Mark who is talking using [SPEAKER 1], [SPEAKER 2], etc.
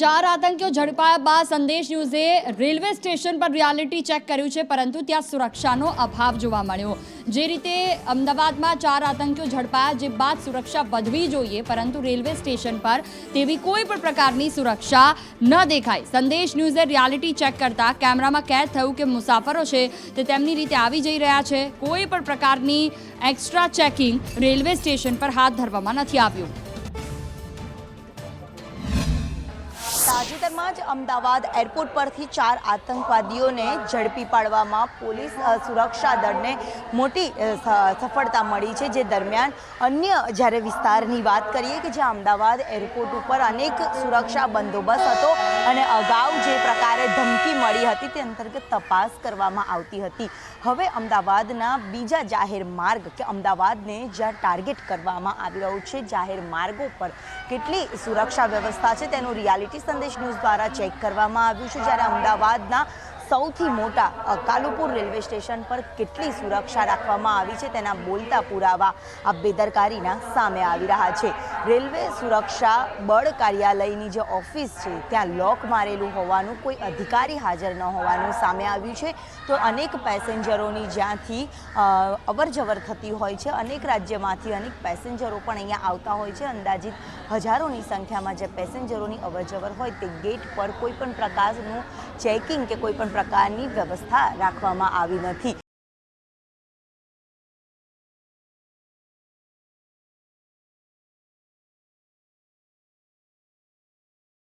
[SPEAKER 1] ચાર આતંકીઓ ઝડપાયા બાદ સંદેશ ન્યૂઝે રેલવે સ્ટેશન પર રિયાલિટી ચેક કર્યું છે, પરંતુ ત્યાં સુરક્ષાનો અભાવ જોવા મળ્યો. જે રીતે અમદાવાદમાં ચાર આતંકીઓ ઝડપાયા, જે બાદ સુરક્ષા વધવી જોઈએ, પરંતુ રેલવે સ્ટેશન પર તેવી કોઈ પણ પ્રકારની સુરક્ષા ન દેખાય સંદેશ ન્યૂઝે રિયાલિટી ચેક કરતા કેમેરામાં કેદ થયું કે મુસાફરો છે તે તેમની રીતે આવી જઈ રહ્યા છે. કોઈ પણ પ્રકારની એક્સ્ટ્રા ચેકિંગ રેલવે સ્ટેશન પર હાથ ધરવામાં નથી આવ્યું.
[SPEAKER 2] તાજેતરમાં જ અમદાવાદ એરપોર્ટ પરથી ચાર આતંકવાદીઓને ઝડપી પાડવામાં પોલીસ સુરક્ષા દળને મોટી સફળતા મળી છે. જે દરમિયાન અન્ય જ્યારે વિસ્તારની વાત કરીએ કે જ્યાં અમદાવાદ એરપોર્ટ ઉપર અનેક સુરક્ષા બંદોબસ્ત હતો અને અગાઉ જે પ્રકારે ધમકી મળી હતી તે અંતર્ગત તપાસ કરવામાં આવતી હતી. હવે અમદાવાદના બીજા જાહેર માર્ગ કે અમદાવાદને જ્યાં ટાર્ગેટ કરવામાં આવી રહ્યું છે, જાહેર માર્ગો પર કેટલી સુરક્ષા વ્યવસ્થા છે તેનું રિયાલિટી સંદેશ ન્યૂઝ દ્વારા ચેક કરવામાં આવ્યું છે જ્યારે અમદાવાદના સૌથી મોટા અકાલુપુર કાલુપુર રેલવે સ્ટેશન પર કેટલી સુરક્ષા રાખવામાં આવી છે તેના બોલતા પુરાવા આ બેદરકારીના સામે આવી રહ્યા છે. રેલવે સુરક્ષા બળ કાર્યાલયની જે ઓફિસ છે, ત્યાં લોક મારેલું હોવાનું, કોઈ અધિકારી હાજર ન હોવાનું સામે આવ્યું છે. તો અનેક પેસેન્જરોની જ્યાંથી અવરજવર થતી હોય છે, અનેક રાજ્યમાંથી અનેક પેસેન્જરો પણ અહીંયા આવતા હોય છે. અંદાજિત હજારોની સંખ્યામાં જે પેસેન્જરોની અવરજવર હોય તે ગેટ પર કોઈ પણ પ્રકારનું ચેકિંગ કે કોઈ પણ પ્રકારની વ્યવસ્થા રાખવામાં આવી નથી.